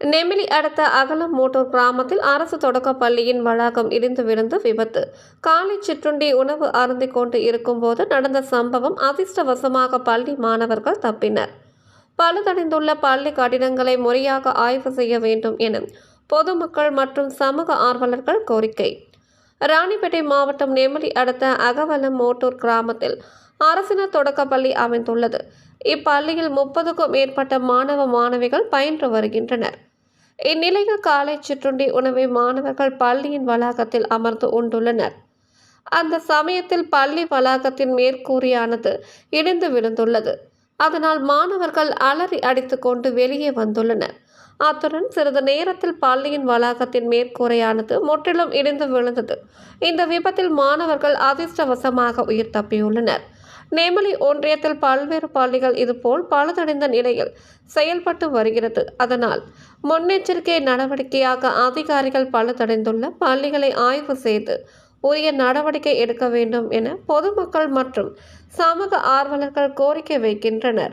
நெமிலி அடுத்த அகலம் மோட்டூர் கிராமத்தில் அரசு தொடக்கப் பள்ளியின் வளாகம் இடிந்து விழுந்து விபத்து. காலை சிற்றுண்டி உணவு அருந்திக் கொண்டு இருக்கும்போது நடந்த சம்பவம் அதிர்ஷ்டவசமாக பள்ளி மாணவர்கள் தப்பினர். பழுதடைந்துள்ள பள்ளி கட்டிடங்களை முறையாக ஆய்வு செய்ய வேண்டும் என பொதுமக்கள் மற்றும் சமூக ஆர்வலர்கள் கோரிக்கை. ராணிப்பேட்டை மாவட்டம் நெமிலி அடுத்த அகவலம் மோட்டூர் கிராமத்தில் அரசினர் தொடக்கப்பள்ளி அமைந்துள்ளது. இப்பள்ளியில் முப்பதுக்கும் மேற்பட்ட மாணவ மாணவிகள் பயின்று வருகின்றனர். இந்நிலையில் காலை சிற்றுண்டி உணவை மாணவர்கள் பள்ளியின் வளாகத்தில் அமர்ந்து உண்டுள்ளனர். அந்த சமயத்தில் பள்ளி வளாகத்தின் மேற்கூறியானது இடிந்து விழுந்துள்ளது. அதனால் மாணவர்கள் அலறி அடித்துக்கொண்டு வெளியே வந்துள்ளனர். அத்துடன் சிறிது நேரத்தில் பள்ளியின் வளாகத்தின் மேற்கூரையானது முற்றிலும் இடிந்து விழுந்தது. இந்த விபத்தில் மாணவர்கள் அதிர்ஷ்டவசமாக உயிர் தப்பியுள்ளனர். நேமலி ஒன்றியத்தில் பல்வேறு பள்ளிகள் இதுபோல் பழுதடைந்த நிலையில் செயல்பட்டு வருகிறது. அதனால் முன்னெச்சரிக்கை நடவடிக்கையாக அதிகாரிகள் பழுதடைந்துள்ள பள்ளிகளை ஆய்வு செய்து உரிய நடவடிக்கை எடுக்க வேண்டும் என பொதுமக்கள் மற்றும் சமூக ஆர்வலர்கள் கோரிக்கை வைக்கின்றனர்.